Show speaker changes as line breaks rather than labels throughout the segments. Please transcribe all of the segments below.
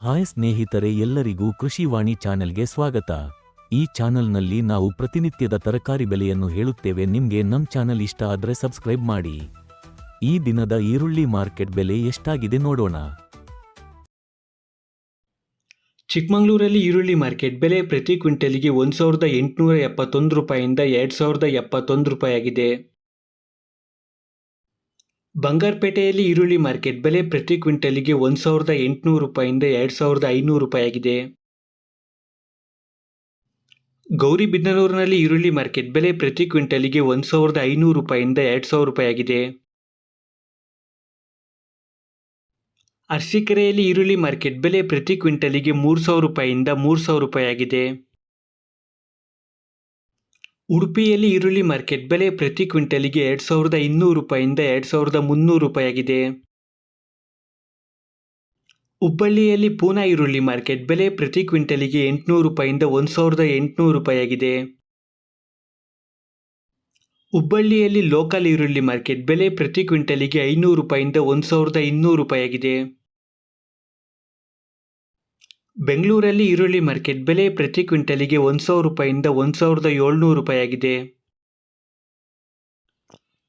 Hi ಸ್ನೇಹಿತರೆ ಎಲ್ಲರಿಗೂ ಕೃಷಿವಾಣಿ ಚಾನೆಲ್ಗೆ ಸ್ವಾಗತ. ಈ ಚಾನೆಲ್ನಲ್ಲಿ ನಾವು ಪ್ರತಿನಿತ್ಯದ ತರಕಾರಿ ಬೆಲೆಯನ್ನು ಹೇಳುತ್ತೇವೆ. ನಿಮಗೆ ನಮ್ಮ ಚಾನೆಲ್ ಇಷ್ಟ ಆದರೆ ಸಬ್ಸ್ಕ್ರೈಬ್ ಮಾಡಿ. ಈ ದಿನದ ಈರುಳ್ಳಿ ಮಾರ್ಕೆಟ್ ಬೆಲೆ ಎಷ್ಟಾಗಿದೆ ನೋಡೋಣ.
ಚಿಕ್ಕಮಗಳೂರಲ್ಲಿ ಈರುಳ್ಳಿ ಮಾರ್ಕೆಟ್ ಬೆಲೆ ಪ್ರತಿ ಕ್ವಿಂಟಲ್ಗೆ ಒಂದು ಸಾವಿರದ ಎಂಟುನೂರ ಎಪ್ಪತ್ತೊಂದು ರೂಪಾಯಿಂದ ಎರಡು ಸಾವಿರದ ಎಪ್ಪತ್ತೊಂದು ರೂಪಾಯಿ ಆಗಿದೆ ಬಂಗಾರಪೇಟೆಯಲ್ಲಿ ಈರುಳ್ಳಿ ಮಾರ್ಕೆಟ್ ಬೆಲೆ ಪ್ರತಿ ಕ್ವಿಂಟಲ್ಗೆ ಒಂದು ಸಾವಿರದ ಎಂಟುನೂರು ರೂಪಾಯಿಂದ ಎರಡು ಸಾವಿರದ ಐನೂರು ರೂಪಾಯಿ ಆಗಿದೆ. ಗೌರಿಬಿದನೂರಿನಲ್ಲಿ ಈರುಳ್ಳಿ ಮಾರ್ಕೆಟ್ ಬೆಲೆ ಪ್ರತಿ ಕ್ವಿಂಟಲ್ಗೆ ಒಂದು ಸಾವಿರದ ಐನೂರು ರೂಪಾಯಿಂದ ಎರಡು ಸಾವಿರ ರೂಪಾಯಿ ಆಗಿದೆ. ಅರಸೀಕೆರೆಯಲ್ಲಿ ಈರುಳ್ಳಿ ಮಾರ್ಕೆಟ್ ಬೆಲೆ ಪ್ರತಿ ಕ್ವಿಂಟಲಿಗೆ ಮೂರು ಸಾವಿರ ರೂಪಾಯಿಯಿಂದ ಮೂರು ಸಾವಿರ ರೂಪಾಯಿ ಆಗಿದೆ. ಉಡುಪಿಯಲ್ಲಿ ಈರುಳ್ಳಿ ಮಾರ್ಕೆಟ್ ಬೆಲೆ ಪ್ರತಿ ಕ್ವಿಂಟಲಿಗೆ ಎರಡು ಸಾವಿರದ ಇನ್ನೂರು ರೂಪಾಯಿಂದ ಎರಡು ಸಾವಿರದ ಮುನ್ನೂರು ರೂಪಾಯಿಯಾಗಿದೆ. ಹುಬ್ಬಳ್ಳಿಯಲ್ಲಿ ಪೂನಾ ಈರುಳ್ಳಿ ಮಾರ್ಕೆಟ್ ಬೆಲೆ ಪ್ರತಿ ಕ್ವಿಂಟಲಿಗೆ ಎಂಟುನೂರು ರೂಪಾಯಿಂದ ಒಂದು ಸಾವಿರದ ಎಂಟುನೂರು ರೂಪಾಯಿಯಾಗಿದೆ. ಹುಬ್ಬಳ್ಳಿಯಲ್ಲಿ ಲೋಕಲ್ ಈರುಳ್ಳಿ ಮಾರ್ಕೆಟ್ ಬೆಲೆ ಪ್ರತಿ ಕ್ವಿಂಟಲಿಗೆ ಐನೂರು ರೂಪಾಯಿಂದ ಒಂದು ಸಾವಿರದ ಇನ್ನೂರು ರೂಪಾಯಿ ಆಗಿದೆ ಬೆಂಗಳೂರಲ್ಲಿ ಈರುಳ್ಳಿ ಮಾರ್ಕೆಟ್ ಬೆಲೆ ಪ್ರತಿ ಕ್ವಿಂಟಲಿಗೆ ಒಂದು ಸಾವಿರ ರೂಪಾಯಿಂದ ಒಂದು ಸಾವಿರದ ಏಳ್ನೂರು ರೂಪಾಯಿ ಆಗಿದೆ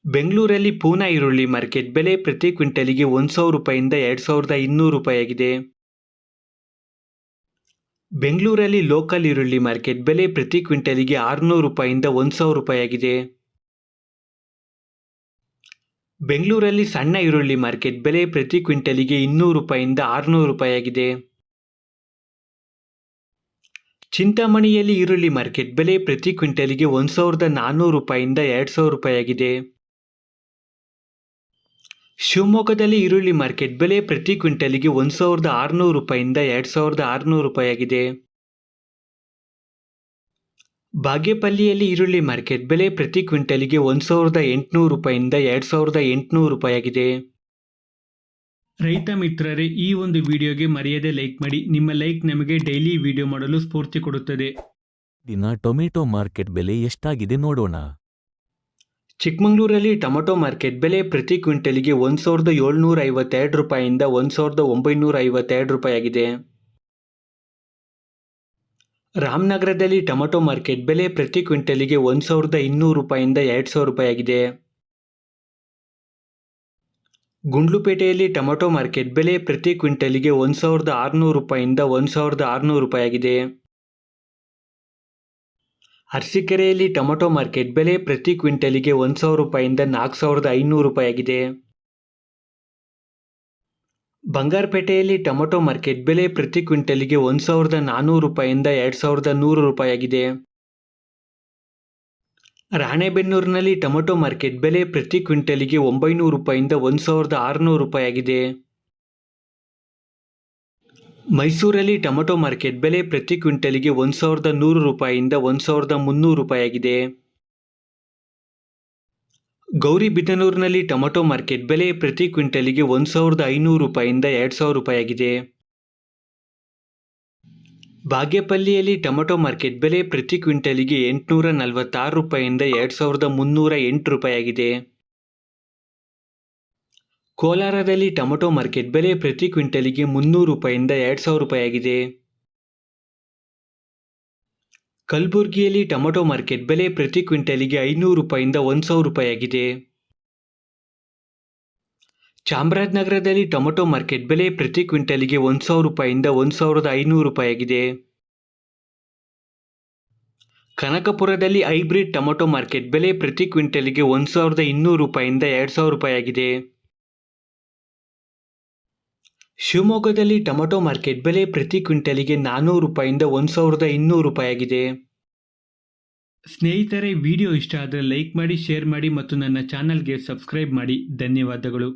ಬೆಂಗಳೂರಲ್ಲಿ ಪೂನಾ ಈರುಳ್ಳಿ ಮಾರ್ಕೆಟ್ ಬೆಲೆ ಪ್ರತಿ ಕ್ವಿಂಟಲಿಗೆ ಒಂದು ಸಾವಿರ ರೂಪಾಯಿಂದ ಎರಡು ಸಾವಿರದ ಇನ್ನೂರು ರೂಪಾಯಿ ಆಗಿದೆ ಬೆಂಗಳೂರಲ್ಲಿ ಲೋಕಲ್ ಈರುಳ್ಳಿ ಮಾರ್ಕೆಟ್ ಬೆಲೆ ಪ್ರತಿ ಕ್ವಿಂಟಲಿಗೆ ಆರುನೂರು ರೂಪಾಯಿಂದ ಒಂದು ಸಾವಿರ ರೂಪಾಯಿ ಆಗಿದೆ ಬೆಂಗಳೂರಲ್ಲಿ ಸಣ್ಣ ಈರುಳ್ಳಿ ಮಾರ್ಕೆಟ್ ಬೆಲೆ ಪ್ರತಿ ಕ್ವಿಂಟಲಿಗೆ ಇನ್ನೂರು ರೂಪಾಯಿಂದ ಆರುನೂರು ರೂಪಾಯಿ ಆಗಿದೆ ಚಿಂತಾಮಣಿಯಲ್ಲಿ ಈರುಳ್ಳಿ ಮಾರ್ಕೆಟ್ ಬೆಲೆ ಪ್ರತಿ ಕ್ವಿಂಟಲ್ಗೆ ಒಂದು ಸಾವಿರದ ನಾನ್ನೂರು ರೂಪಾಯಿಂದ ಎರಡು ಸಾವಿರ ರೂಪಾಯಿ ಆಗಿದೆ ಶಿವಮೊಗ್ಗದಲ್ಲಿ ಈರುಳ್ಳಿ ಮಾರ್ಕೆಟ್ ಬೆಲೆ ಪ್ರತಿ ಕ್ವಿಂಟಲ್ಗೆ ಒಂದು ಸಾವಿರದ ಆರುನೂರು ರೂಪಾಯಿಂದ ಎರಡು ಸಾವಿರದ ಆರುನೂರು ರೂಪಾಯಿ ಆಗಿದೆ ಬಾಗೇಪಲ್ಲಿಯಲ್ಲಿ ಈರುಳ್ಳಿ ಮಾರ್ಕೆಟ್ ಬೆಲೆ ಪ್ರತಿ ಕ್ವಿಂಟಲ್ಗೆ ಒಂದು ಸಾವಿರದ ಎಂಟುನೂರು ರೂಪಾಯಿಂದ ಎರಡು ಸಾವಿರದ ಎಂಟುನೂರು ರೂಪಾಯಿ ಆಗಿದೆ ರೈತ ಮಿತ್ರರೇ ಈ ಒಂದು ವಿಡಿಯೋಗೆ ಮರೆಯದೆ ಲೈಕ್ ಮಾಡಿ. ನಿಮ್ಮ ಲೈಕ್ ನಮಗೆ ಡೈಲಿ ವಿಡಿಯೋ ಮಾಡಲು ಸ್ಫೂರ್ತಿ ಕೊಡುತ್ತದೆ.
ದಿನ ಟೊಮೆಟೊ ಮಾರ್ಕೆಟ್ ಬೆಲೆ ಎಷ್ಟಾಗಿದೆ ನೋಡೋಣ.
ಚಿಕ್ಕಮಗಳೂರಲ್ಲಿ ಟೊಮೆಟೊ ಮಾರ್ಕೆಟ್ ಬೆಲೆ ಪ್ರತಿ ಕ್ವಿಂಟಲ್ಗೆ ಒಂದು ಸಾವಿರದ ಏಳ್ನೂರ ಐವತ್ತೆರಡು ರೂಪಾಯಿಂದ ಒಂದು ಸಾವಿರದ ಒಂಬೈನೂರ ಐವತ್ತೆರಡು ರೂಪಾಯಿ ಆಗಿದೆ ರಾಮನಗರದಲ್ಲಿ ಟೊಮೆಟೊ ಮಾರ್ಕೆಟ್ ಬೆಲೆ ಪ್ರತಿ ಕ್ವಿಂಟಲಿಗೆ ಒಂದು ಸಾವಿರದ ಇನ್ನೂರು ರೂಪಾಯಿಂದ ಎರಡು ಸಾವಿರ ರೂಪಾಯಿ ಆಗಿದೆ ಗುಂಡ್ಲುಪೇಟೆಯಲ್ಲಿ ಟೊಮೆಟೊ ಮಾರ್ಕೆಟ್ ಬೆಲೆ ಪ್ರತಿ ಕ್ವಿಂಟಲಿಗೆ ಒಂದು ಸಾವಿರದ ಆರುನೂರು ರೂಪಾಯಿಂದ ಒಂದು ಸಾವಿರದ ಆರುನೂರು ರೂಪಾಯಿ ಆಗಿದೆ ಅರಸೀಕೆರೆಯಲ್ಲಿ ಟೊಮೆಟೊ ಮಾರ್ಕೆಟ್ ಬೆಲೆ ಪ್ರತಿ ಕ್ವಿಂಟಲಿಗೆ ಒಂದು ಸಾವಿರ ರೂಪಾಯಿಂದ ನಾಲ್ಕು ಸಾವಿರದ ಐನೂರು ರೂಪಾಯಿ ಆಗಿದೆ ಬಂಗಾರಪೇಟೆಯಲ್ಲಿ ಟೊಮೆಟೊ ಮಾರ್ಕೆಟ್ ಬೆಲೆ ಪ್ರತಿ ಕ್ವಿಂಟಲಿಗೆ ಒಂದು ಸಾವಿರದ ನಾನ್ನೂರು ರೂಪಾಯಿಂದ ಎರಡು ಸಾವಿರದ ನೂರು ರೂಪಾಯಿ ಆಗಿದೆ ರಾಣೆಬೆನ್ನೂರಿನಲ್ಲಿ ಟೊಮೆಟೊ ಮಾರ್ಕೆಟ್ ಬೆಲೆ ಪ್ರತಿ ಕ್ವಿಂಟಲಿಗೆ ಒಂಬೈನೂರು ರೂಪಾಯಿಂದ ಒಂದು ಸಾವಿರದ ಆರುನೂರು ರೂಪಾಯಿ ಆಗಿದೆ ಮೈಸೂರಲ್ಲಿ ಟೊಮೆಟೊ ಮಾರ್ಕೆಟ್ ಬೆಲೆ ಪ್ರತಿ ಕ್ವಿಂಟಲಿಗೆ ಒಂದು ಸಾವಿರದ ನೂರು ರೂಪಾಯಿಯಿಂದ ಒಂದು ಸಾವಿರದ ಮುನ್ನೂರು ರೂಪಾಯಿ ಆಗಿದೆ ಗೌರಿಬಿದನೂರಿನಲ್ಲಿ ಟೊಮೆಟೊ ಮಾರ್ಕೆಟ್ ಬೆಲೆ ಪ್ರತಿ ಕ್ವಿಂಟಲಿಗೆ ಒಂದು ಸಾವಿರದ ಐನೂರು ರೂಪಾಯಿಂದ ಎರಡು ಸಾವಿರ ರೂಪಾಯಿ ಆಗಿದೆ ಬಾಗೇಪಲ್ಲಿಯಲ್ಲಿ ಟೊಮೆಟೊ ಮಾರ್ಕೆಟ್ ಬೆಲೆ ಪ್ರತಿ ಕ್ವಿಂಟಲಿಗೆ ಎಂಟುನೂರ ನಲವತ್ತಾರು ರೂಪಾಯಿಂದ ಎರಡು ಸಾವಿರದ ಮುನ್ನೂರ ಎಂಟು ರೂಪಾಯಿ ಆಗಿದೆ ಕೋಲಾರದಲ್ಲಿ ಟೊಮೆಟೊ ಮಾರ್ಕೆಟ್ ಬೆಲೆ ಪ್ರತಿ ಕ್ವಿಂಟಲಿಗೆ ಮುನ್ನೂರು ರೂಪಾಯಿಂದ ಎರಡು ಸಾವಿರ ರೂಪಾಯಿ ಆಗಿದೆ ಕಲಬುರಗಿಯಲ್ಲಿ ಟೊಮೆಟೊ ಮಾರ್ಕೆಟ್ ಬೆಲೆ ಪ್ರತಿ ಕ್ವಿಂಟಲಿಗೆ ಐನೂರು ರೂಪಾಯಿಂದ ಒಂದು ಸಾವಿರ ರೂಪಾಯಿ ಆಗಿದೆ ಚಾಮರಾಜನಗರದಲ್ಲಿ ಟೊಮೆಟೊ ಮಾರ್ಕೆಟ್ ಬೆಲೆ ಪ್ರತಿ ಕ್ವಿಂಟಲಿಗೆ ಒಂದು ಸಾವಿರ ರೂಪಾಯಿಂದ ಒಂದು ಸಾವಿರದ ಐನೂರು ರೂಪಾಯಿ ಆಗಿದೆ ಕನಕಪುರದಲ್ಲಿ ಹೈಬ್ರಿಡ್ ಟೊಮೆಟೊ ಮಾರ್ಕೆಟ್ ಬೆಲೆ ಪ್ರತಿ ಕ್ವಿಂಟಲಿಗೆ ಒಂದು ಸಾವಿರದ ಇನ್ನೂರು ರೂಪಾಯಿಂದ ಎರಡು ಸಾವಿರ ರೂಪಾಯಿ ಆಗಿದೆ ಶಿವಮೊಗ್ಗದಲ್ಲಿ ಟೊಮೆಟೊ ಮಾರ್ಕೆಟ್ ಬೆಲೆ ಪ್ರತಿ ಕ್ವಿಂಟಲಿಗೆ ನಾನ್ನೂರು ರೂಪಾಯಿಂದ ಒಂದು ಸಾವಿರದ ಇನ್ನೂರು ರೂಪಾಯಿ ಆಗಿದೆ ಸ್ನೇಹಿತರೆ, ವಿಡಿಯೋ ಇಷ್ಟ ಆದರೆ ಲೈಕ್ ಮಾಡಿ, ಶೇರ್ ಮಾಡಿ ಮತ್ತು ನನ್ನ ಚಾನಲ್ಗೆ ಸಬ್ಸ್ಕ್ರೈಬ್ ಮಾಡಿ. ಧನ್ಯವಾದಗಳು.